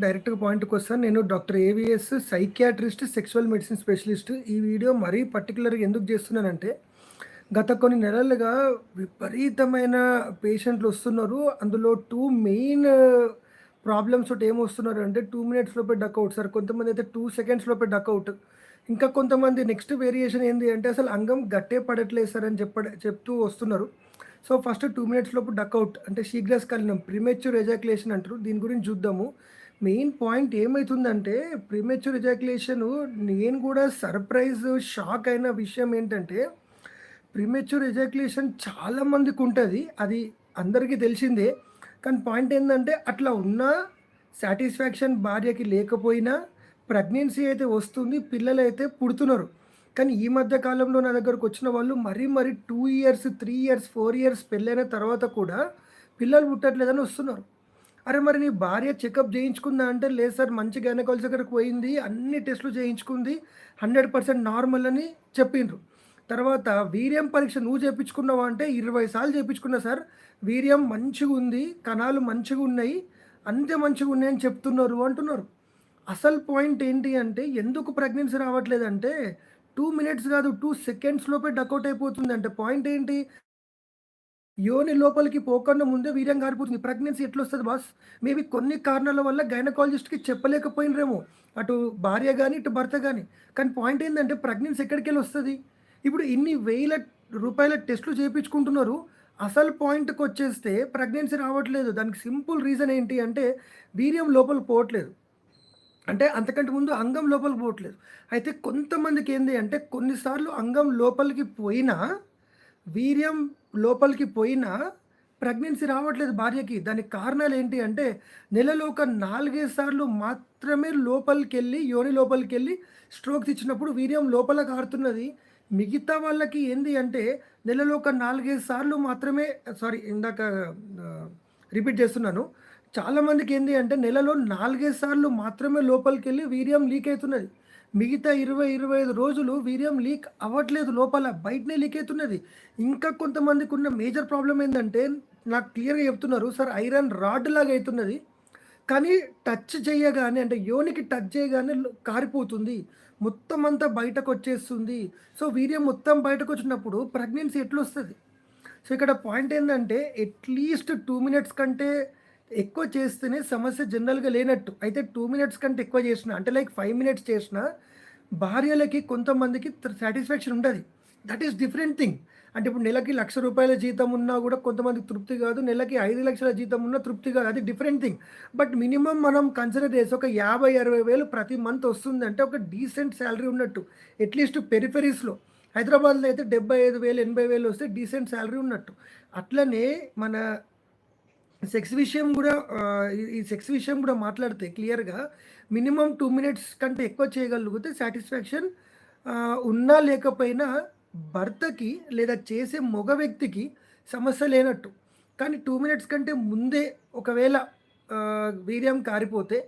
డైరెక్ట్‌గా పాయింట్‌కి వస్తాను. నేను doctor AVS psychiatrist, sexual medicine specialist. ఈ వీడియో మరీ పర్టిక్యులర్‌గా ఎందుకు చేస్తున్నానంటే, గత కొన్ని నెలలుగా విపరీతమైన పేషెంట్లు వస్తున్నారు. అందులో టూ మెయిన్ ప్రాబ్లమ్స్ ఒకటి ఏమొస్తున్నారు అంటే టూ మినిట్స్ లోపే అవుట్ సార్. కొంతమంది అయితే టూ సెకండ్స్ లోపే అవుట్ ఇంకా కొంతమంది నెక్స్ట్ వేరియేషన్ ఏంది అంటే అసలు అంగం గట్టే పడట్లేదు సార్ అని చెప్ప చెప్తూ వస్తున్నారు. సో, ఫస్ట్ టూ మినిట్స్ లోపు డక్అవుట్ అంటే శీఘ్రస్ఖలనం ప్రీమెచ్యూర్ ఎజాక్యులేషన్ అంటారు. దీని గురించి చూద్దాము. మెయిన్ పాయింట్ ఏమైతుందంటే ప్రీమెచ్యూర్ ఎజాక్యులేషను నేను కూడా సర్ప్రైజ్, షాక్ అయిన విషయం ఏంటంటే ప్రీమెచ్యూర్ ఎజాక్యులేషన్ చాలా ఉంటుంది అది అందరికీ తెలిసిందే. కానీ పాయింట్ ఏంటంటే అట్లా ఉన్నా సాటిస్ఫాక్షన్ భార్యకి లేకపోయినా ప్రెగ్నెన్సీ అయితే వస్తుంది. పిల్లలు అయితే పుడుతున్నారు. కానీ ఈ మధ్య కాలంలో నా దగ్గరకొచ్చిన వాళ్ళు మరీ మరీ two years, three years, four years పెళ్ళైన తర్వాత కూడా పిల్లలు పుట్టట్లేదని వస్తున్నారు. అరే! మరి నీ భార్య చెకప్ చేయించుకుందా అంటే లేదు సార్ మంచి గైనకాలజీ దగ్గరకు పోయింది. అన్ని టెస్టులు చేయించుకుంది. 100% నార్మల్ అని చెప్పిండ్రు. తర్వాత వీర్యం పరీక్ష నువ్వు చేపించుకున్నావా అంటే 20 సార్లు చేపించుకున్నా సార్. వీర్యం మంచిగా ఉంది కణాలు మంచిగా ఉన్నాయి అంతే మంచిగా అని చెప్తున్నారు అంటున్నారు. అసలు పాయింట్ ఏంటి అంటే ఎందుకు ప్రెగ్నెన్సీ రావట్లేదంటే టూ మినిట్స్ కాదు టూ సెకండ్స్ లోపే డకౌట్ అయిపోతుంది. అంటే పాయింట్ ఏంటి? యోని లోపలికి పోకుండా ముందే వీర్యం కారిపోతుంది ప్రెగ్నెన్సీ ఎట్లొస్తది బాస్? మేబీ కొన్ని కారణాల వల్ల గైనకాలజిస్ట్‌కి చెప్పలేకపోయిండ్రేమో. అటు భార్య కానీ ఇటు భర్త కానీ కానీ పాయింట్ ఏంటంటే ప్రెగ్నెన్సీ ఎక్కడికెళ్ళొస్తది? ఇప్పుడు ఇన్ని వేల రూపాయల టెస్టులు చేయించుకుంటున్నారు అసలు పాయింట్కి వచ్చేస్తే ప్రెగ్నెన్సీ రావట్లేదు. దానికి సింపుల్ రీజన్ ఏంటి అంటే వీర్యం లోపలికి పోవట్లేదు. అంటే అంతకంటే ముందు అంగం లోపలికి పోవట్లేదు. అయితే కొంతమందికి ఏంది అంటే కొన్నిసార్లు అంగం లోపలికి పోయినా, వీర్యం లోపలికి పోయినా ప్రెగ్నెన్సీ రావట్లేదు భార్యకి. దానికి కారణాలు ఏంటి అంటే నెలలో ఒక 4, 5 సార్లు మాత్రమే లోపలికెళ్ళి యోని లోపలికి వెళ్ళి స్ట్రోక్స్ ఇచ్చినప్పుడు వీర్యం లోపల కారుతున్నది. మిగతా వాళ్ళకి ఏంది అంటే నెలలో ఒక 4, 5 సార్లు మాత్రమే సారీ ఇందాక రిపీట్ చేస్తున్నాను. చాలామందికి ఏంది అంటే నెలలో 4, 5 సార్లు మాత్రమే లోపలికి వెళ్ళి వీర్యం లీక్ అవుతున్నది మిగతా 20, 25 రోజులు వీర్యం లీక్ అవ్వట్లేదు లోపల. బయటనే లీక్ అవుతున్నది ఇంకా కొంతమందికి ఉన్న మేజర్ ప్రాబ్లం ఏంటంటే నాకు క్లియర్‌గా చెప్తున్నారు. సార్ ఐరన్ రాడ్ లాగా అవుతున్నది కానీ టచ్ చేయగానే అంటే యోనికి టచ్ చేయగానే కారిపోతుంది. మొత్తం అంతా బయటకొచ్చేస్తుంది. సో, వీర్యం మొత్తం బయటకు వచ్చినప్పుడు ప్రెగ్నెన్సీ ఎట్లొస్తుంది సో, ఇక్కడ పాయింట్ ఏంటంటే అట్‌లీస్ట్ టూ మినిట్స్ కంటే ఎక్కువ చేస్తేనే సమస్య జనరల్‌గా లేనట్టు. అయితే టూ మినిట్స్ కంటే ఎక్కువ చేసిన అంటే లైక్ ఫైవ్ మినిట్స్ చేసిన భార్యలకి కొంతమందికి త సాటిస్ఫాక్షన్ ఉంటుంది దట్ ఈస్ డిఫరెంట్ థింగ్. అంటే ఇప్పుడు నెలకి లక్ష రూపాయల జీతం ఉన్నా కూడా కొంతమందికి తృప్తి కాదు. నెలకి ఐదు లక్షల జీతం ఉన్నా తృప్తి కాదు. అది డిఫరెంట్ థింగ్. బట్ మినిమం మనం కన్సిడర్ చేసి ఒక యాభై అరవై వేలు ప్రతి మంత్ వస్తుందంటే ఒక డీసెంట్ శాలరీ ఉన్నట్టు. అట్‌లీస్ట్ పెరిఫెరీస్‌లో. హైదరాబాద్‌లో అయితే 75,000, 80,000 వస్తే డీసెంట్ శాలరీ ఉన్నట్టు. అట్లనే మన సెక్స్ విషయం కూడా ఈ సెక్స్ విషయం కూడా మాట్లాడితే క్లియర్‌గా మినిమమ్ టూ మినిట్స్ కంటే ఎక్కువ చేయగలిగితే సాటిస్ఫాక్షన్ ఉన్నా లేకపోయినా భర్తకి లేదా చేసే మగ వ్యక్తికి సమస్య లేనట్టు. కానీ టూ మినిట్స్ కంటే ముందే ఒకవేళ వీర్యం కారిపోతే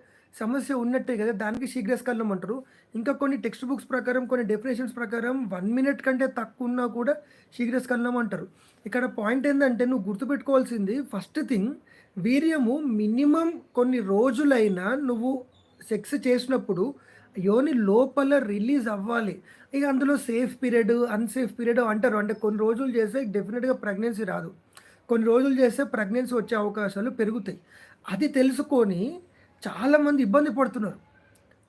సమస్య ఉన్నట్టే కదా దానికి శీఘ్రస్ఖలనం అంటారు. ఇంకా కొన్ని టెక్స్ట్ బుక్స్ ప్రకారం కొన్ని డెఫినేషన్స్ ప్రకారం వన్ మినిట్ కంటే తక్కువున్నా కూడా శీఘ్రస్ఖలనం అంటారు. ఇక్కడ పాయింట్ ఏంటంటే నువ్వు గుర్తుపెట్టుకోవాల్సింది ఫస్ట్ థింగ్ వీర్యము మినిమమ్ కొన్ని రోజులైనా నువ్వు సెక్స్ చేసినప్పుడు యోని లోపల రిలీజ్ అవ్వాలి. ఇక అందులో సేఫ్ పీరియడ్, అన్‌సేఫ్ పీరియడ్ అంటారు. అంటే కొన్ని రోజులు చేస్తే డెఫినెట్గా ప్రెగ్నెన్సీ రాదు. కొన్ని రోజులు చేస్తే ప్రెగ్నెన్సీ వచ్చే అవకాశాలు పెరుగుతాయి. అది తెలుసుకొని చాలామంది ఇబ్బంది పడుతున్నారు.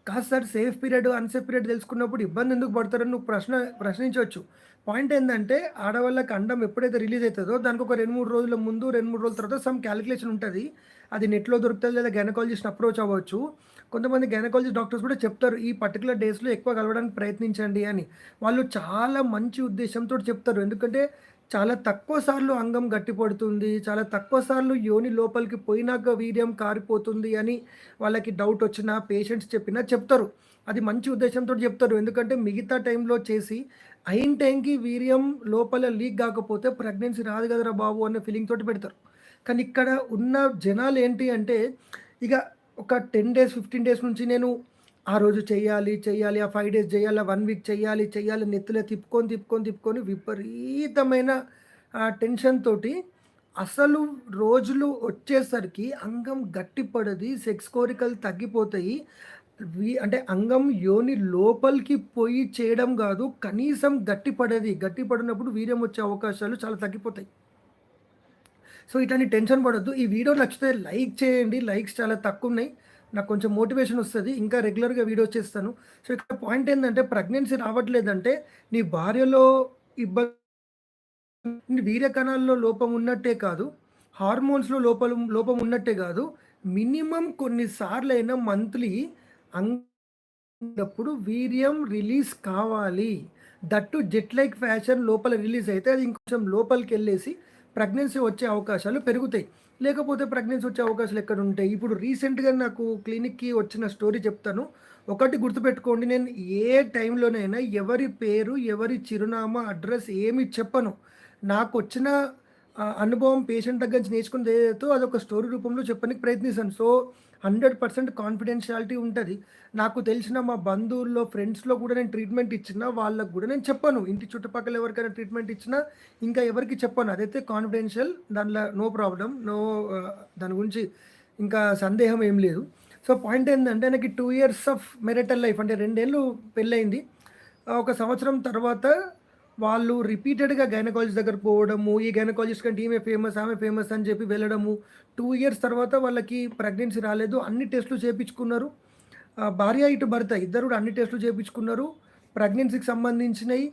కాదు sir safe period, unsafe period తెలుసుకున్నప్పుడు ఇబ్బంది ఎందుకు పడతారని నువ్వు ప్రశ్న ప్రశ్నించవచ్చు పాయింట్ ఏంటంటే ఆడవాళ్ళకి అండం ఎప్పుడైతే రిలీజ్ అవుతుందో దానికి ఒక 2, 3 రోజుల ముందు, 2, 3 రోజుల తర్వాత సమ్ క్యాలిక్యులేషన్ ఉంటుంది అది నెట్‌లో దొరుకుతుంది లేదా గైనకాలజిస్ట్ అప్రోచ్ అవ్వచ్చు. కొంతమంది గైనకాలజిస్ట్ డాక్టర్స్ కూడా చెప్తారు. ఈ పర్టికులర్ డేస్‌లో ఎక్కువ కలవడానికి ప్రయత్నించండి అని. వాళ్ళు చాలా మంచి ఉద్దేశంతో చెప్తారు. ఎందుకంటే చాలా తక్కువ సార్లు అంగం గట్టిపడుతుంది. చాలా తక్కువ సార్లు యోని లోపలికి పోయినాక వీర్యం కారిపోతుంది అని వాళ్ళకి డౌట్ వచ్చినా పేషెంట్స్ చెప్పినా చెప్తారు. అది మంచి ఉద్దేశంతో చెప్తారు. ఎందుకంటే మిగతా టైంలో చేసి అయిన టైంకి వీర్యం లోపల లీక్ కాకపోతే ప్రెగ్నెన్సీ రాదు కదరా బాబు అనే ఫీలింగ్ తోటి పెడతారు. కానీ ఇక్కడ ఉన్న జనాలు ఏంటి అంటే ఇక ఒక 10 డేస్, 15 డేస్ నుంచి నేను ఆ రోజు చేయాలి చేయాలి ఆ ఫైవ్ డేస్ చేయాలి. ఆ 1 వీక్ చేయాలి చేయాలి నెత్తిలో తిప్పుకొని, తిప్పుకొని, తిప్పుకొని విపరీతమైన టెన్షన్ తోటి అసలు రోజులు వచ్చేసరికి అంగం గట్టిపడది. సెక్స్ కోరికలు తగ్గిపోతాయి. అంటే అంగం యోని లోపలికి పోయి చేయడం కాదు కనీసం గట్టిపడది. గట్టిపడినప్పుడు వీర్యం వచ్చే అవకాశాలు చాలా తగ్గిపోతాయి. సో, ఇట్లాంటి టెన్షన్ పడద్దు ఈ వీడియో నచ్చితే లైక్ చేయండి. లైక్స్ చాలా తక్కువున్నాయి. నాకు కొంచెం మోటివేషన్ వస్తుంది ఇంకా రెగ్యులర్‌గా వీడియోస్ చేస్తాను. సో, ఇక్కడ పాయింట్ ఏంటంటే ప్రెగ్నెన్సీ రావట్లేదంటే నీ భార్యలో ఇబ్బంది వీర్యకణాల్లో లోపం ఉన్నట్టే కాదు. హార్మోన్స్‌లో లోపం లోపం ఉన్నట్టే కాదు మినిమమ్ కొన్నిసార్లు అయినా మంత్లీ అంగప్పుడు వీర్యం రిలీజ్ కావాలి. That too jet like fashion లోపల రిలీజ్ అయితే అది ఇంకొంచెం లోపలికెళ్ళేసి ప్రెగ్నెన్సీ వచ్చే అవకాశాలు పెరుగుతాయి. లేకపోతే ప్రెగ్నెన్సీ వచ్చే అవకాశాలు ఎక్కడ ఉంటాయి ఇప్పుడు రీసెంట్‌గా నాకు క్లినిక్‌కి వచ్చిన స్టోరీ చెప్తాను. ఒకటి గుర్తుపెట్టుకోండి నేను ఏ టైంలోనైనా ఎవరి పేరు, ఎవరి చిరునామా, అడ్రస్ ఏమి చెప్పను. నాకు వచ్చిన అనుభవం పేషెంట్ దగ్గర నుంచి నేర్చుకున్నది ఏదైతే అదొక స్టోరీ రూపంలో చెప్పడానికి ప్రయత్నిస్తాను. సో, 100% కాన్ఫిడెన్షియాలిటీ ఉంటుంది నాకు తెలిసిన మా బంధువుల్లో, ఫ్రెండ్స్‌లో కూడా నేను ట్రీట్మెంట్ ఇచ్చిన వాళ్ళకి కూడా నేను చెప్పను. ఇంటి చుట్టుపక్కల ఎవరికైనా ట్రీట్మెంట్ ఇచ్చినా ఇంకా ఎవరికి చెప్పను. అదైతే కాన్ఫిడెన్షియల్ దానిలో నో ప్రాబ్లమ్. నో దాని గురించి ఇంకా సందేహం ఏం లేదు. సో, పాయింట్ ఏంటంటే నాకు two years of marital life అంటే రెండేళ్ళు పెళ్ళయింది ఒక సంవత్సరం తర్వాత వాళ్ళు రిపీటెడ్‌గా గైనకాలజిస్ట్ దగ్గర పోవడము, ఈ గైనకాలజిస్ట్ కంటే ఈమె ఫేమస్, ఆమె ఫేమస్ అని చెప్పి వెళ్ళడము. టూ ఇయర్స్ తర్వాత వాళ్ళకి ప్రెగ్నెన్సీ రాలేదు. అన్ని టెస్టులు చేపించుకున్నారు. భార్య ఇటు భర్త ఇద్దరు కూడా అన్ని టెస్టులు చేపించుకున్నారు. ప్రెగ్నెన్సీకి సంబంధించినవి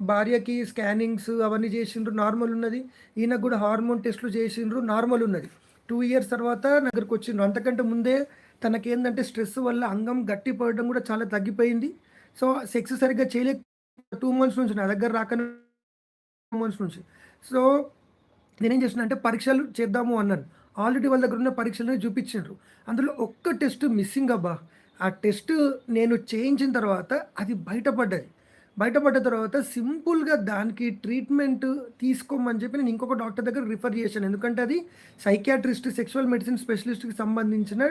భార్యకి స్కానింగ్స్ అవన్నీ చేసిండ్రు. నార్మల్ ఉన్నది. ఈయనకు కూడా హార్మోన్ టెస్టులు చేసిండ్రు. నార్మల్ ఉన్నది. టూ ఇయర్స్ తర్వాత నా దగ్గరకొచ్చిండ్రు. అంతకంటే ముందే తనకేంటంటే స్ట్రెస్ వల్ల అంగం గట్టి పడడం కూడా చాలా తగ్గిపోయింది. సో, సెక్స్ సరిగ్గా చేయలేక టూ మంత్స్ నుంచి నా దగ్గర రాకనే టూ మంత్స్ నుంచి. సో, నేనేం చేస్తున్నా అంటే పరీక్షలు చేద్దాము అన్నాను. ఆల్రెడీ వాళ్ళ దగ్గర ఉన్న పరీక్షలను చూపించిండ్రు. అందులో ఒక్క టెస్ట్ మిస్సింగ్ అబ్బా! ఆ టెస్ట్ నేను చేయించిన తర్వాత అది బయటపడ్డది. బయటపడ్డ తర్వాత సింపుల్‌గా దానికి ట్రీట్మెంట్ తీసుకోమని చెప్పి నేను ఇంకొక డాక్టర్ దగ్గర రిఫర్ చేశాను. ఎందుకంటే అది సైకియాట్రిస్ట్, సెక్షువల్ మెడిసిన్ స్పెషలిస్ట్‌కి సంబంధించిన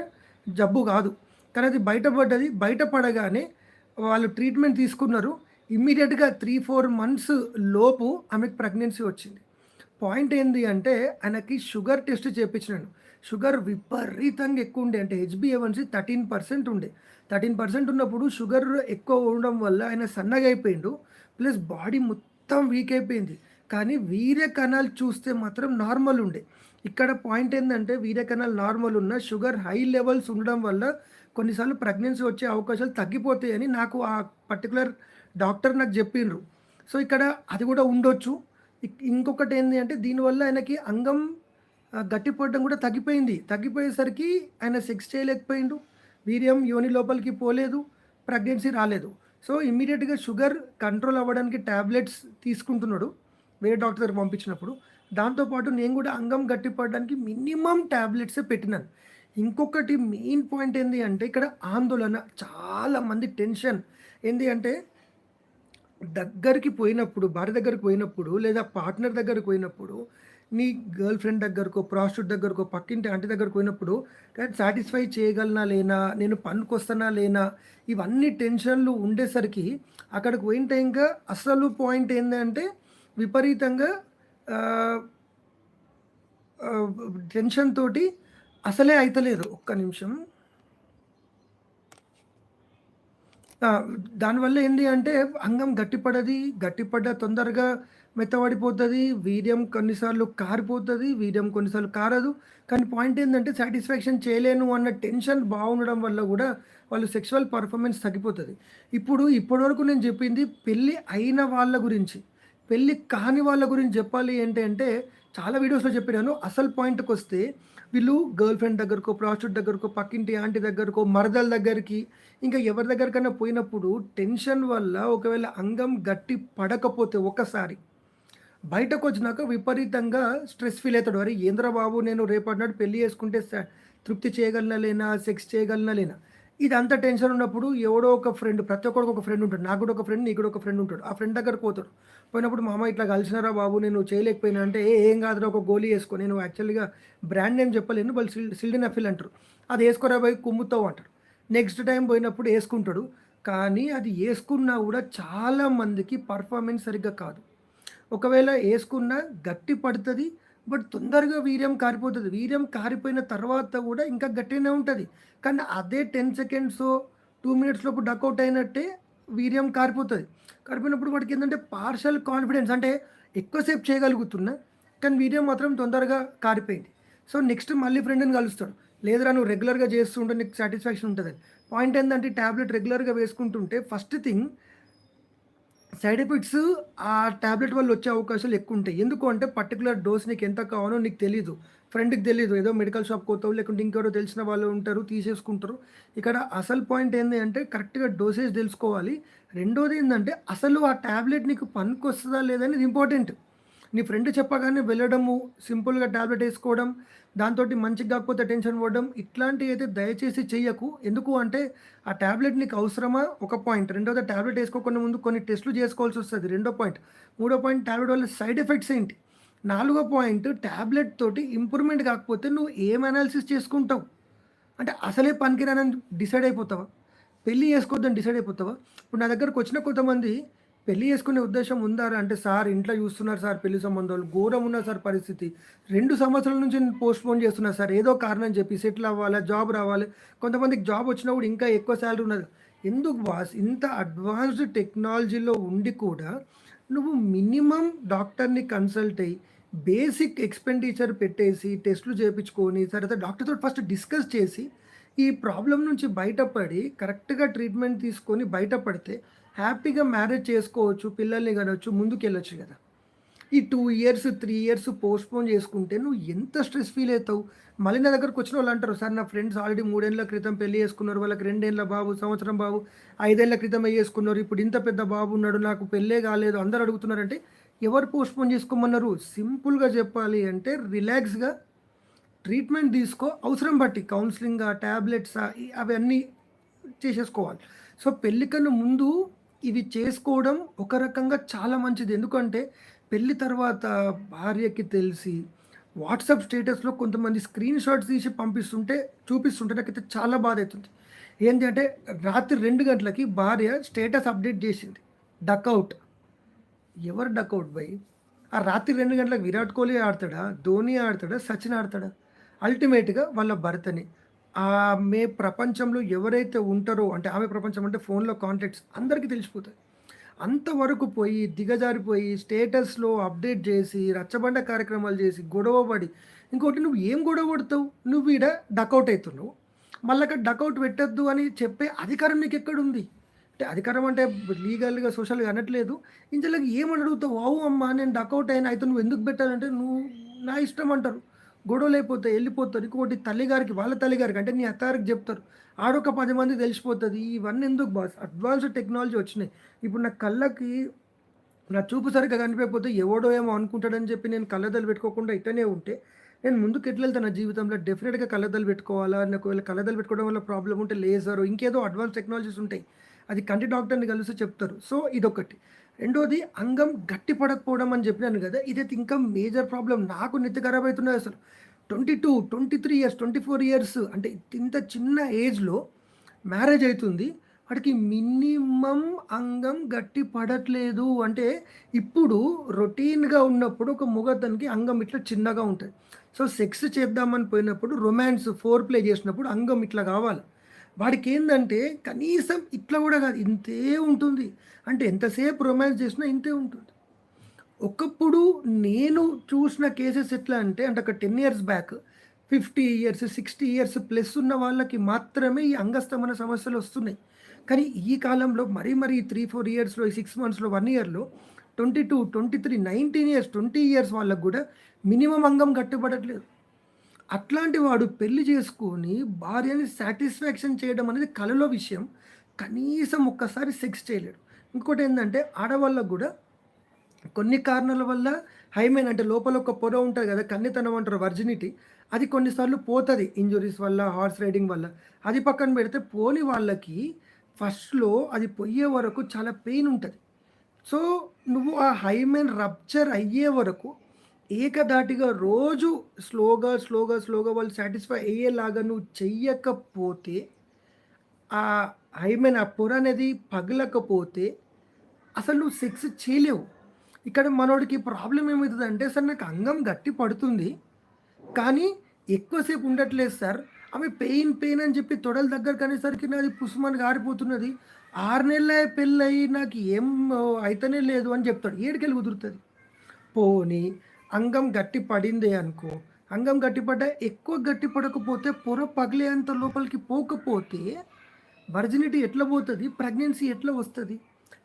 జబ్బు కాదు కానీ అది బయటపడ్డది. బయటపడగానే వాళ్ళు ట్రీట్మెంట్ తీసుకున్నారు. ఇమ్మీడియట్గా త్రీ ఫోర్ మంత్స్ లోపు ఆమెకు ప్రెగ్నెన్సీ వచ్చింది. పాయింట్ ఏంది అంటే ఆయనకి షుగర్ టెస్ట్ చేయించినాను షుగర్ విపరీతంగా ఎక్కువ ఉండే అంటే హెచ్బిఏవన్సీ థర్టీన్ పర్సెంట్ ఉండే. 13% ఉన్నప్పుడు షుగర్ ఎక్కువ ఉండడం వల్ల ఆయన సన్నగా అయిపోయిండు. ప్లస్ బాడీ మొత్తం వీక్ అయిపోయింది. కానీ వీర్య కణాలు చూస్తే మాత్రం నార్మల్ ఉండే. ఇక్కడ పాయింట్ ఏంటంటే వీర్య కణాలు నార్మల్ ఉన్న షుగర్ హై లెవెల్స్ ఉండడం వల్ల కొన్నిసార్లు ప్రెగ్నెన్సీ వచ్చే అవకాశాలు తగ్గిపోతాయని నాకు ఆ పర్టిక్యులర్ డాక్టర్ నాకు చెప్పిండ్రు. సో, ఇక్కడ అది కూడా ఉండొచ్చు. ఇంకొకటి ఏంది అంటే దీనివల్ల ఆయనకి అంగం గట్టిపోవడం గట్టిపడడం కూడా తగ్గిపోయింది. తగ్గిపోయేసరికి ఆయన సెక్స్ చేయలేకపోయిండు. వీర్యం యోని లోపలికి పోలేదు. ప్రెగ్నెన్సీ రాలేదు. సో, ఇమ్మీడియట్గా షుగర్ కంట్రోల్ అవ్వడానికి ట్యాబ్లెట్స్ తీసుకుంటున్నాడు. వేరే డాక్టర్ దగ్గర పంపించినప్పుడు. దాంతో పాటు నేను కూడా అంగం గట్టిపడడానికి మినిమమ్ టాబ్లెట్సే పెట్టినాను. ఇంకొకటి మెయిన్ పాయింట్ ఏంటి అంటే ఇక్కడ ఆందోళన చాలా మంది టెన్షన్ ఏంది అంటే దగ్గరికి పోయినప్పుడు భార్య దగ్గరికి పోయినప్పుడు లేదా పార్ట్నర్ దగ్గరికి పోయినప్పుడు నీ గర్ల్ ఫ్రెండ్ దగ్గరకో, ప్రాస్టిట్యూట్ దగ్గరకో, పక్కింటి ఆంటీ దగ్గరకు పోయినప్పుడు సాటిస్ఫై చేయగలనా లేనా? నేను పనికొస్తానా లేనా? ఇవన్నీ టెన్షన్‌లు ఉండేసరికి అక్కడికి పోయిన టైంగా అసలు పాయింట్ ఏందంటే విపరీతంగా టెన్షన్ తోటి అసలే అయితలేదు. ఒక్క నిమిషం. ఆ! దానివల్ల ఏంటి అంటే అంగం గట్టిపడది. గట్టిపడ్డ తొందరగా మెత్తబడిపోతుంది వీర్యం కొన్నిసార్లు కారిపోతుంది వీర్యం కొన్నిసార్లు కారదు. కానీ పాయింట్ ఏంటంటే సాటిస్ఫాక్షన్ చేయలేను అన్న టెన్షన్ బాగుండడం వల్ల కూడా వాళ్ళు సెక్షువల్ పర్ఫార్మెన్స్ తగ్గిపోతుంది ఇప్పుడు ఇప్పటివరకు నేను చెప్పింది పెళ్ళి అయిన వాళ్ళ గురించి. పెళ్ళి కాని వాళ్ళ గురించి చెప్పాలి ఏంటి అంటే చాలా వీడియోస్‌లో చెప్పినాను. అసలు పాయింట్కి వస్తే వీళ్ళు గర్ల్ ఫ్రెండ్ దగ్గరకో, ప్రాస్టిట్యూట్ దగ్గరకో, పక్కింటి ఆంటీ దగ్గరకో, మరదల దగ్గరికి ఇంకా ఎవరి దగ్గరికైనా పోయినప్పుడు టెన్షన్ వల్ల ఒకవేళ అంగం గట్టి పడకపోతే ఒక్కసారి బయటకొచ్చినాక విపరీతంగా స్ట్రెస్ ఫీల్ అవుతాడు అరే! ఏందిరా బాబు నేను రేపటి నాడు పెళ్ళి చేసుకుంటే తృప్తి చేయగలనా లేనా? సెక్స్ చేయగలనా లేనా? ఇదంతా టెన్షన్ ఉన్నప్పుడు ఎవడో ఒక ఫ్రెండ్ ప్రతి ఒక్కడికి ఒక ఫ్రెండ్ ఉంటాడు. నాకు కూడా ఒక ఫ్రెండ్, నీకు కూడా ఒక ఫ్రెండ్ ఉంటాడు. ఆ ఫ్రెండ్ దగ్గరకు పోతాడు. పోయినప్పుడు మామ ఇట్లా కలిసినారా బాబు నేను చేయలేకపోయినా అంటే, ఏ ఏం కాదురా ఒక గోలీ వేసుకో నేను యాక్చువల్‌గా బ్రాండ్ నేమ్ చెప్పలేను. వాళ్ళు సిల్ సిల్డినఫిల్ అంటారు. అది వేసుకోరా పోయి కుమ్ముతావు అంటారు. నెక్స్ట్ టైం పోయినప్పుడు వేసుకుంటాడు కానీ అది వేసుకున్నా కూడా చాలా మందికి పర్ఫార్మెన్స్ సరిగ్గా కాదు. ఒకవేళ వేసుకున్నా గట్టి పడుతుంది బట్ తొందరగా వీర్యం కారిపోతుంది వీర్యం కారిపోయిన తర్వాత కూడా ఇంకా గట్టిగానే ఉంటుంది కానీ అదే టెన్ సెకండ్స్ టూ మినిట్స్ లోపు డకౌట్ అయినట్టే వీర్యం కారిపోతుంది కారిపోయినప్పుడు వాడికి ఏంటంటే పార్షల్ కాన్ఫిడెన్స్ అంటే ఎక్కువసేపు చేయగలుగుతున్నా, కానీ వీర్యం మాత్రం తొందరగా కారిపోయింది. సో, నెక్స్ట్ మళ్ళీ ఫ్రెండ్‌ని కలుస్తాడు. లేదురా నువ్వు రెగ్యులర్‌గా చేస్తుంటే నీకు సాటిస్ఫాక్షన్ ఉంటుంది పాయింట్ ఏంటంటే టాబ్లెట్ రెగ్యులర్‌గా వేసుకుంటుంటే ఫస్ట్ థింగ్ సైడ్ ఎఫెక్ట్స్ ఆ టాబ్లెట్ వల్ల వచ్చే అవకాశాలు ఎక్కువుంటాయి. ఎందుకు అంటే పర్టికులర్ డోస్ నీకు ఎంత కావాలో నీకు తెలియదు ఫ్రెండ్‌కి తెలియదు ఏదో మెడికల్ షాప్ పోతావు లేకుంటే ఇంకెవరో తెలిసిన వాళ్ళు ఉంటారు తీసేసుకుంటారు. ఇక్కడ అసలు పాయింట్ ఏంది అంటే కరెక్ట్‌గా డోసేజ్ తెలుసుకోవాలి. రెండోది ఏంటంటే అసలు ఆ టాబ్లెట్ నీకు పనికొస్తదా లేదా అనేది ఇంపార్టెంట్. నీ ఫ్రెండ్ చెప్పగానే వెళ్ళడము, సింపుల్‌గా టాబ్లెట్ వేసుకోవడం దాంతో మంచిగా కాకపోతే టెన్షన్ పడడం ఇట్లాంటివి అయితే దయచేసి చెయ్యకు. ఎందుకు అంటే ఆ టాబ్లెట్ నీకు అవసరమా? ఒక పాయింట్. రెండోది టాబ్లెట్ వేసుకోకుండా ముందు కొన్ని టెస్టులు చేసుకోవాల్సొస్తది. రెండో పాయింట్. మూడో పాయింట్ టాబ్లెట్ వల్ల సైడ్ ఎఫెక్ట్స్ ఏంటి? నాలుగో పాయింట్ టాబ్లెట్ తోటి ఇంప్రూవ్‌మెంట్ కాకపోతే నువ్వు ఏం అనాలిసిస్ చేసుకుంటావు? అంటే అసలే పనికిరానని డిసైడ్ అయిపోతావా? పెళ్ళి చేసుకోవద్దని డిసైడ్ అయిపోతావా? ఇప్పుడు నా దగ్గరకొచ్చిన కొంతమంది పెళ్ళి చేసుకునే ఉద్దేశం ఉందారా అంటే, సార్ ఇంట్లో చూస్తున్నారు సార్ పెళ్ళి సంబంధాలు. ఘోరం ఉన్నది సార్ పరిస్థితి. రెండు సంవత్సరాల నుంచి పోస్ట్ పోన్ చేస్తున్నా సార్. ఏదో కారణం చెప్పి సెటిల్ అవ్వాలా, జాబ్ రావాలి. కొంతమందికి జాబ్ వచ్చినా కూడా ఇంకా ఎక్కువ శాలరీ ఉన్నది. ఎందుకు బాస్ ఇంత అడ్వాన్స్డ్ టెక్నాలజీలో ఉండి కూడా నువ్వు మినిమమ్ డాక్టర్‌ని కన్సల్ట్ అయ్యి, బేసిక్ ఎక్స్‌పెండిచర్ పెట్టేసి, టెస్టులు చేపించుకొని, తర్వాత డాక్టర్తో ఫస్ట్ డిస్కస్ చేసి, ఈ ప్రాబ్లం నుంచి బయటపడి కరెక్ట్‌గా ట్రీట్మెంట్ తీసుకొని బయటపడితే హ్యాపీగా మ్యారేజ్ చేసుకోవచ్చు. పిల్లల్ని కనొచ్చు. ముందుకెళ్ళొచ్చు కదా ఈ two years, three years postpone చేసుకుంటే నువ్వు ఎంత స్ట్రెస్ ఫీల్ అవుతావు మళ్ళీ నా దగ్గరకి వచ్చిన వాళ్ళు అంటారు, సార్ నా ఫ్రెండ్స్ ఆల్రెడీ మూడేళ్ళ క్రితం పెళ్ళి చేసుకున్నారు. వాళ్ళకి రెండేళ్ళ బాబు, సంవత్సరం బాబు, 5 ఏళ్ళ క్రితమే చేసుకున్నారు. ఇప్పుడు ఇంత పెద్ద బాబు ఉన్నాడు. నాకు పెళ్ళే కాలేదు. అందరు అడుగుతున్నారంటే ఎవరు పోస్ట్‌పోన్ చేసుకోమన్నారు? సింపుల్‌గా చెప్పాలి అంటే రిలాక్స్‌గా ట్రీట్మెంట్ తీసుకో. అవసరం బట్టి కౌన్సెలింగా, టాబ్లెట్సా అవన్నీ చేసేసుకోవాలి. సో, పెళ్ళికన్నా ముందు ఇవి చేసుకోవడం ఒక రకంగా చాలా మంచిది. ఎందుకంటే పెళ్ళి తర్వాత భార్యకి తెలిసి వాట్సాప్ స్టేటస్‌లో కొంతమంది స్క్రీన్ షాట్స్ తీసి పంపిస్తుంటే, చూపిస్తుంటే నాకైతే చాలా బాధ అవుతుంది ఏంటి అంటే రాత్రి రెండు గంటలకి భార్య స్టేటస్ అప్డేట్ చేసింది. డక్అవుట్ ఎవరు డక్అవుట్ బై ఆ రాత్రి రెండు గంటలకు విరాట్ కోహ్లీ ఆడతాడా? ధోని ఆడతాడా? సచిన్ ఆడతాడా? అల్టిమేట్‌గా వాళ్ళ భర్తని ఆమె ప్రపంచంలో ఎవరైతే ఉంటారో అంటే ఆమె ప్రపంచం అంటే ఫోన్‌లో కాంటాక్ట్స్ అందరికీ తెలిసిపోతాయి అంతవరకు పోయి దిగజారిపోయి స్టేటస్‌లో అప్డేట్ చేసి, రచ్చబండ కార్యక్రమాలు చేసి, గొడవ పడి ఇంకోటి నువ్వు ఏం గొడవ పడతావు? నువ్వు ఈడ డకౌట్ అయితున్నావు. మళ్ళక్కడ డకౌట్ పెట్టద్దు అని చెప్పే అధికారం నీకెక్కడుంది? అంటే అధికారం అంటే లీగల్‌గా, సోషల్‌గా అనట్లేదు. ఇంతలోకి ఏమని అడుగుతావు? అవు అమ్మా నేను డకౌట్ అయినా అయితే నువ్వు ఎందుకు పెట్టాలంటే నువ్వు నా ఇష్టం అంటారు. గొడవలైపోతాయి. వెళ్ళిపోతారు ఇంకోటి తల్లిగారికి వాళ్ళ తల్లిగారికి అంటే నీ అత్తగారికి చెప్తారు. ఆడొక పది మంది తెలిసిపోతుంది ఇవన్నీ ఎందుకు బాస్? అడ్వాన్స్డ్ టెక్నాలజీ వచ్చినాయి. ఇప్పుడు నా కళ్ళకి నా చూపు సరిగ్గా కనిపియకపోతే ఎవడో ఏమో అనుకుంటాడని చెప్పి నేను కళ్ళదలు పెట్టుకోకుండా ఇట్టనే ఉంటే, నేను ముందుకు వెళ్తాను నా జీవితంలో? డెఫినెట్గా కళ్ళదలు పెట్టుకోవాలా? నాకు ఒకవేళ కళ్ళదలు పెట్టుకోవడం వల్ల ప్రాబ్లమ్ ఉంటే లేజరో ఇంకేదో అడ్వాన్స్ టెక్నాలజీస్ ఉంటాయి. అది కంటి డాక్టర్‌ని కలిసి చెప్తారు. సో, ఇదొకటి. రెండోది అంగం గట్టి పడకపోవడం అని చెప్పినాను కదా ఇదైతే ఇంకా మేజర్ ప్రాబ్లం నాకు నెత్తి ఖరాబ్ అయితున్నదసలు. 22, 23 ఇయర్స్, 24 ఇయర్స్ అంటే ఇంత చిన్న ఏజ్‌లో మ్యారేజ్ అవుతుంది వాడికి మినిమమ్ అంగం గట్టి పడట్లేదు. అంటే ఇప్పుడు రొటీన్‌గా ఉన్నప్పుడు ఒక మొగతనికి అంగం ఇట్లా చిన్నగా ఉంటుంది సో, సెక్స్ చేద్దామని పోయినప్పుడు రొమాన్స్, ఫోర్ ప్లే చేసినప్పుడు అంగం ఇట్లా కావాలి. వాడికి ఏంటంటే కనీసం ఇట్లా కూడా కాదు ఇంతే ఉంటుంది. అంటే ఎంతసేపు రొమాన్స్ చేసినా ఇంతే ఉంటుంది. ఒకప్పుడు నేను చూసిన కేసెస్ ఎట్లా అంటే, అంటే ఒక 10 years back 50 years, 60 years plus ఉన్న వాళ్ళకి మాత్రమే ఈ అంగస్తమన సమస్యలొస్తున్నాయి. కానీ ఈ కాలంలో మరీ మరీ 3, 4 ఇయర్స్‌లో, ఈ సిక్స్ మంత్స్‌లో, వన్ ఇయర్‌లో 22, 23, 19 ఇయర్స్, 20 ఇయర్స్ వాళ్ళకు కూడా మినిమం అంగం కట్టుబడట్లేదు అట్లాంటి వాడు పెళ్ళి చేసుకొని భార్యని సాటిస్ఫాక్షన్ చేయడం అనేది కళలో విషయం. కనీసం ఒక్కసారి సెక్స్ చేయలేడు. ఇంకోటి ఏంటంటే ఆడవాళ్ళకు కూడా కొన్ని కారణాల వల్ల హైమెన్ అంటే లోపల ఒక పొర ఉంటుంది కదా కన్నితనం అంటారు వర్జినిటీ. అది కొన్నిసార్లు పోతుంది ఇంజురీస్ వల్ల, హార్స్ రైడింగ్ వల్ల. అది పక్కన పెడితే పోని వాళ్ళకి ఫస్ట్‌లో అది పొయ్యే వరకు చాలా పెయిన్ ఉంటుంది సో, నువ్వు ఆ హైమెన్ రప్చర్ అయ్యే వరకు ఏకధాటిగా రోజు స్లోగా, స్లోగా, స్లోగా వాళ్ళు సాటిస్ఫై అయ్యేలాగా నువ్వు చెయ్యకపోతే, ఆ మీన్ ఆ పొర అనేది పగలకపోతే అసలు నువ్వు సెక్స్ చేయలేవు. ఇక్కడ మనోడికి ప్రాబ్లం ఏమవుతుంది అంటే సార్ నాకు అంగం గట్టి పడుతుంది. కానీ ఎక్కువసేపు ఉండట్లేదు సార్. ఆమె పెయిన్, పెయిన్ అని చెప్పి తొడల దగ్గరకనేసరికి నాది పుసుమని గారిపోతున్నది. ఆరు నెలల పెళ్ళయి నాకు ఏం అయితేనే లేదు అని చెప్తాడు. ఏడికెళ్ళి కుదురుతుంది పోనీ అంగం గట్టి పడిందే అనుకో, అంగం గట్టిపడ్డా ఎక్కువ గట్టి పడకపోతే పొర పగిలేంత లోపలికి పోకపోతే వర్జినిటీ ఎట్లా పోతుంది? ప్రెగ్నెన్సీ ఎట్లా వస్తుంది?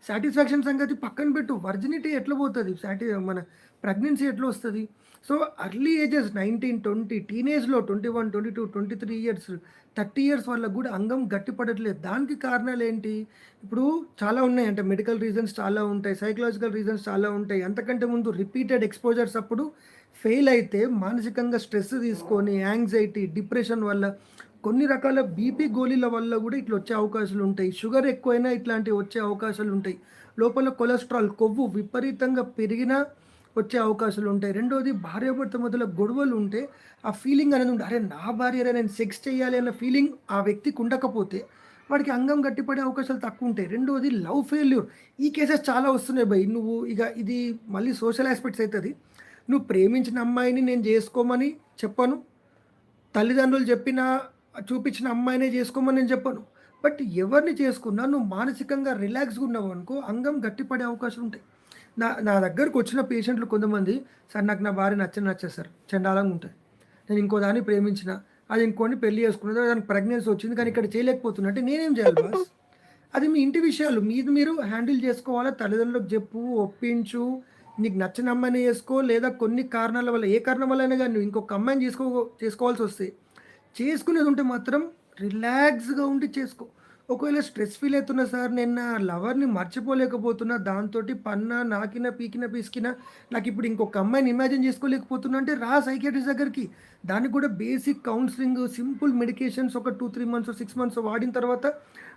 సాటిస్ఫాక్షన్ సంగతి పక్కన పెట్టు. వర్జినిటీ ఎట్లా పోతుంది? సాటి మన ప్రెగ్నెన్సీ ఎట్లా వస్తుంది? సో, అర్లీ ఏజెస్ 19, 20 టీనేజ్‌లో 21, 22, 23 ఇయర్స్, 30 ఇయర్స్ వల్ల కూడా అంగం గట్టిపడట్లేదు దానికి కారణాలు ఏంటి ఇప్పుడు చాలా ఉన్నాయి. అంటే మెడికల్ రీజన్స్ చాలా ఉంటాయి. సైకలాజికల్ రీజన్స్ చాలా ఉంటాయి. అంతకంటే ముందు రిపీటెడ్ ఎక్స్‌పోజర్స్ అప్పుడు ఫెయిల్ అయితే మానసికంగా స్ట్రెస్ తీసుకొని యాంగ్జైటీ, డిప్రెషన్ వల్ల కొన్ని రకాల బీపీ గోళీల వల్ల కూడా ఇట్లా వచ్చే అవకాశాలు ఉంటాయి షుగర్ ఎక్కువైనా ఇట్లాంటివి వచ్చే అవకాశాలు ఉంటాయి లోపల కొలెస్ట్రాల్ కొవ్వు విపరీతంగా పెరిగినా వచ్చే అవకాశాలు ఉంటాయి రెండోది భార్యాభర్త మధ్యలో గొడవలుంటే ఆ ఫీలింగ్ అనేది ఉంటుంది అరే! నా భార్యరా నేను సెక్స్ చేయాలి అన్న ఫీలింగ్ ఆ వ్యక్తికి ఉండకపోతే వాడికి అంగం గట్టిపడే అవకాశాలు తక్కువ ఉంటాయి రెండోది లవ్ ఫెయిల్యూర్. ఈ కేసెస్ చాలా వస్తున్నాయి భయ్. నువ్వు ఇక ఇది మళ్ళీ సోషల్ ఆస్పెక్ట్స్ అవుతుంది నువ్వు ప్రేమించిన అమ్మాయిని నేను చేసుకోమని చెప్పను. తల్లిదండ్రులు చెప్పిన చూపించిన అమ్మాయినే చేసుకోమని నేను చెప్పను. బట్ ఎవరిని చేసుకున్నా నువ్వు మానసికంగా రిలాక్స్‌గా ఉన్నావు అనుకో అంగం గట్టిపడే అవకాశం ఉంటాయి నా నా దగ్గరకొచ్చిన పేషెంట్లు కొంతమంది సార్ నాకు నా భార్య నచ్చని నచ్చదు సార్. చెండాలంగా నేను ఇంకో దాన్ని ప్రేమించిన. అది ఇంకోని పెళ్ళి చేసుకున్నది. దానికి ప్రెగ్నెన్సీ వచ్చింది. కానీ ఇక్కడ చేయలేకపోతున్నా అంటే నేనేం చేయాలి బాస్? అది మీ ఇంటి విషయాలు. మీది మీరు హ్యాండిల్ చేసుకోవాలా. తల్లిదండ్రులకు చెప్పు, ఒప్పించు. నీకు నచ్చిన అమ్మాయిని చేసుకో. లేదా కొన్ని కారణాల వల్ల ఏ కారణం వల్లైనా కానీ నువ్వు ఇంకొక అమ్మాయిని చేసుకో చేసుకోవాల్సొస్తే చేసుకునేది ఉంటే మాత్రం రిలాక్స్‌గా ఉండి చేసుకో. ఒకవేళ స్ట్రెస్ ఫీల్ అవుతున్నా సార్ నేను నా లవర్‌ని మర్చిపోలేకపోతున్నా. దాంతో పన్నా, నాకినా, పీసుకిన నాకు ఇప్పుడు ఇంకొక అమ్మాయిని ఇమాజిన్ చేసుకోలేకపోతున్నా అంటే రా సైకియాట్రిస్ట్ దగ్గరికి. దానికి కూడా బేసిక్ కౌన్సిలింగ్ సింపుల్ మెడికేషన్స్ ఒక two three months six months వాడిన తర్వాత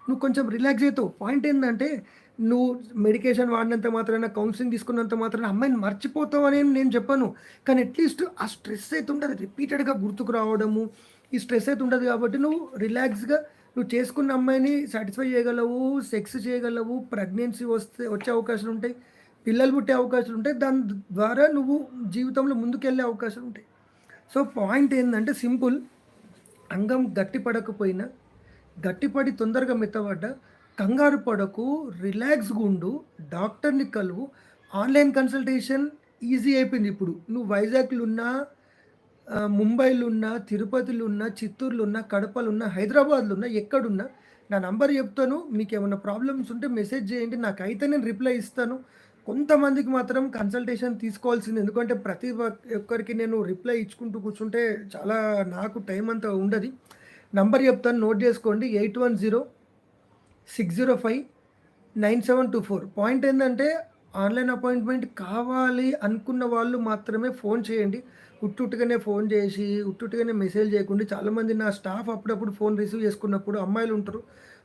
నువ్వు కొంచెం రిలాక్స్ అవుతావు పాయింట్ ఏంటంటే నువ్వు మెడికేషన్ వాడినంత మాత్రాన, కౌన్సిలింగ్ తీసుకున్నంత మాత్రాన అమ్మాయిని మర్చిపోతావు అని నేను చెప్పను. కానీ అట్‌లీస్ట్ ఆ స్ట్రెస్ అయితే ఉంటుంది రిపీటెడ్‌గా గుర్తుకు రావడము, ఈ స్ట్రెస్ అయితే ఉంటుంది కాబట్టి నువ్వు రిలాక్స్‌గా నువ్వు చేసుకున్న అమ్మాయిని సాటిస్ఫై చేయగలవు. సెక్స్ చేయగలవు. ప్రెగ్నెన్సీ వస్తే వచ్చే అవకాశాలు ఉంటాయి పిల్లలు పుట్టే అవకాశాలు ఉంటాయి దాని ద్వారా నువ్వు జీవితంలో ముందుకెళ్ళే అవకాశాలుంటాయి. సో, పాయింట్ ఏంటంటే సింపుల్. అంగం గట్టి పడకపోయినా, గట్టిపడి తొందరగా మెత్తబడ్డ కంగారు పడకు. రిలాక్స్ గుండు డాక్టర్‌ని కలువు. ఆన్‌లైన్ కన్సల్టేషన్ ఈజీ అయిపోయింది ఇప్పుడు. నువ్వు వైజాగ్‌లో ఉన్నా, ముంబైలో ఉన్నా, తిరుపతిలో ఉన్నా, చిత్తూరులో ఉన్నా, కడపలో ఉన్నా, హైదరాబాద్‌లో ఉన్నా, ఎక్కడున్నా నా నంబర్ చెప్తాను. మీకు ఏమైనా ప్రాబ్లమ్స్ ఉంటే మెసేజ్ చేయండి. నాకైతే నేను రిప్లై ఇస్తాను. కొంతమందికి మాత్రం కన్సల్టేషన్ తీసుకోవాల్సింది. ఎందుకంటే ప్రతి ఒక్కరికి నేను రిప్లై ఇచ్చుకుంటూ కూర్చుంటే చాలా నాకు టైం అంతా ఉండదు నంబర్ చెప్తాను నోట్ చేసుకోండి. 810-605-9724 పాయింట్ ఏంటంటే ఆన్‌లైన్ అపాయింట్‌మెంట్ కావాలి అనుకున్న వాళ్ళు మాత్రమే ఫోన్ చేయండి. ఉట్టుట్టుగానే ఫోన్ చేసి, ఉట్టుట్టుగానే మెసేజ్ చేయకుండా చాలామంది నా స్టాఫ్ అప్పుడప్పుడు ఫోన్ రిసీవ్ చేసుకున్నప్పుడు అమ్మాయిలు ఉంటారు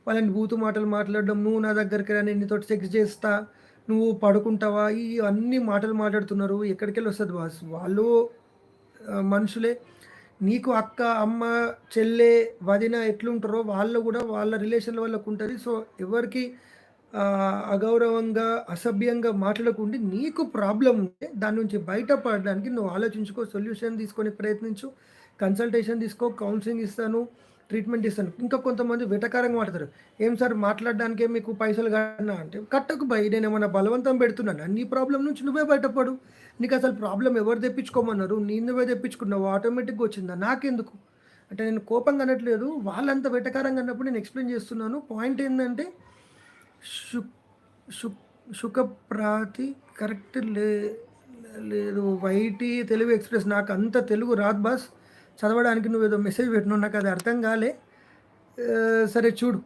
వాళ్ళని బూతు మాటలు మాట్లాడడం, "నువ్వు నా దగ్గరికి రా నేను నీతోటి సెక్స్ చేస్తా. నువ్వు పడుకుంటావా?" ఇవన్నీ మాటలు మాట్లాడుతున్నారు. ఎక్కడికెళ్ళి వస్తుంది బాస్. వాళ్ళు మనుషులే. నీకు అక్క, అమ్మ, చెల్లె, వదిన ఎట్లుంటారో వాళ్ళు కూడా వాళ్ళ రిలేషన్‌ల ఉంటుంది సో, ఎవరికి అగౌరవంగా, అసభ్యంగా మాట్లాడకుండా నీకు ప్రాబ్లం ఉంటే దాని నుంచి బయటపడడానికి నువ్వు ఆలోచించుకో. సొల్యూషన్ తీసుకొని ప్రయత్నించు. కన్సల్టేషన్ తీసుకో. కౌన్సిలింగ్ ఇస్తాను. ట్రీట్మెంట్ ఇస్తాను. ఇంకా కొంతమంది వెటకారంగా మాట్లాడతారు. "ఏం సార్ మాట్లాడడానికే మీకు పైసలు కట్టనా?" అంటే కట్టకు బై నేను ఏమైనా బలవంతం పెడుతున్నాను నీ ప్రాబ్లం నుంచి నువ్వే బయటపడు. నీకు అసలు ప్రాబ్లం ఎవరు తెప్పించుకోమన్నారు? నీ నువ్వే తెప్పించుకున్నావు. ఆటోమేటిక్‌గా వచ్చిందా? నాకెందుకు? అంటే నేను కోపంగా అనట్లేదు. వాళ్ళంత వెటకారంగా అన్నప్పుడు నేను ఎక్స్‌ప్లెయిన్ చేస్తున్నాను. పాయింట్ ఏంటంటే షుక్ కరెక్ట్ లే లేదు. వైటీ తెలుగు ఎక్స్‌ప్రెస్ అంత తెలుగు రాదు బాస్. చదవడానికి నువ్వు ఏదో మెసేజ్ పెట్టినావు. అది అర్థం కాలే. సరే చూడు.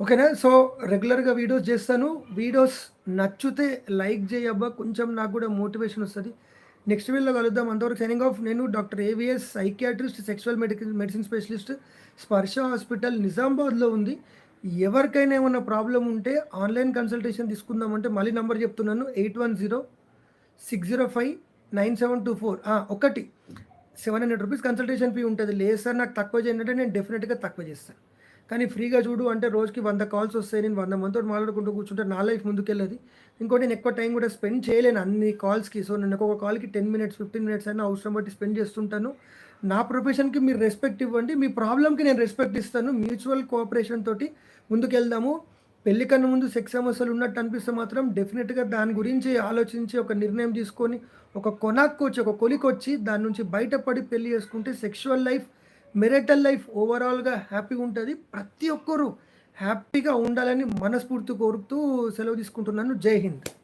ఓకేనా? సో, రెగ్యులర్‌గా వీడియోస్ చేస్తాను. వీడియోస్ నచ్చితే లైక్ చేయబ్బా! కొంచెం నాకు కూడా మోటివేషన్ వస్తుంది నెక్స్ట్ వీడియోలో కలుద్దాం. అంతవరకు సైనింగ్ ఆఫ్. నేను doctor AVS psychiatrist, sexual medical medicine specialist. Sparsha hospital నిజామాబాద్‌లో ఉంది. ఎవరికైనా ఏమైనా ప్రాబ్లమ్ ఉంటే ఆన్‌లైన్ కన్సల్టేషన్ తీసుకుందామంటే మళ్ళీ నంబర్ చెప్తున్నాను. Eight one zero six zero five nine seven two four ఒకటి seven hundred rupees consultation fee ఉంటుంది లేదు సార్ నాకు తక్కువ చేయండి నేను డెఫినెట్గా తక్కువ చేస్తాను. కానీ ఫ్రీగా చూడు అంటే రోజుకి వంద కాల్స్ వస్తాయి. నేను వంద మందితో మాట్లాడుకుంటూ కూర్చుంటే నా లైఫ్ ముందుకెళ్ళదు. ఇంకోటి నేను ఎక్కువ టైం కూడా స్పెండ్ చేయలేను అన్ని కాల్స్కి. సో నేను ఒక్కొక్క కాల్కి టెన్ మినిట్స్ ఫిఫ్టీన్ మినిట్స్ అయినా అవసరం బట్టి స్పెండ్ చేస్తుంటాను. నా ప్రొఫెషన్కి మీరు రెస్పెక్ట్ ఇవ్వండి. మీ ప్రాబ్లంకి నేను రెస్పెక్ట్ ఇస్తాను. మ్యూచువల్ కోఆపరేషన్ తోటి ముందుకెళ్దాము. పెళ్ళి కన్నా ముందు సెక్స్ సమస్యలు ఉన్నట్టు అనిపిస్తే మాత్రం డెఫినెట్గా దాని గురించి ఆలోచించి ఒక నిర్ణయం తీసుకొని ఒక కొనాక్కొచ్చి ఒక కొలికొచ్చి దాని నుంచి బయటపడి పెళ్ళి చేసుకుంటే సెక్షువల్ లైఫ్ మెరిటల్ లైఫ్ ఓవరాల్గా హ్యాపీగా ఉంటుంది. ప్రతి ఒక్కరూ హ్యాపీగా ఉండాలని మనస్ఫూర్తి కోరుతూ సెలవు తీసుకుంటున్నాను. జై హింద్.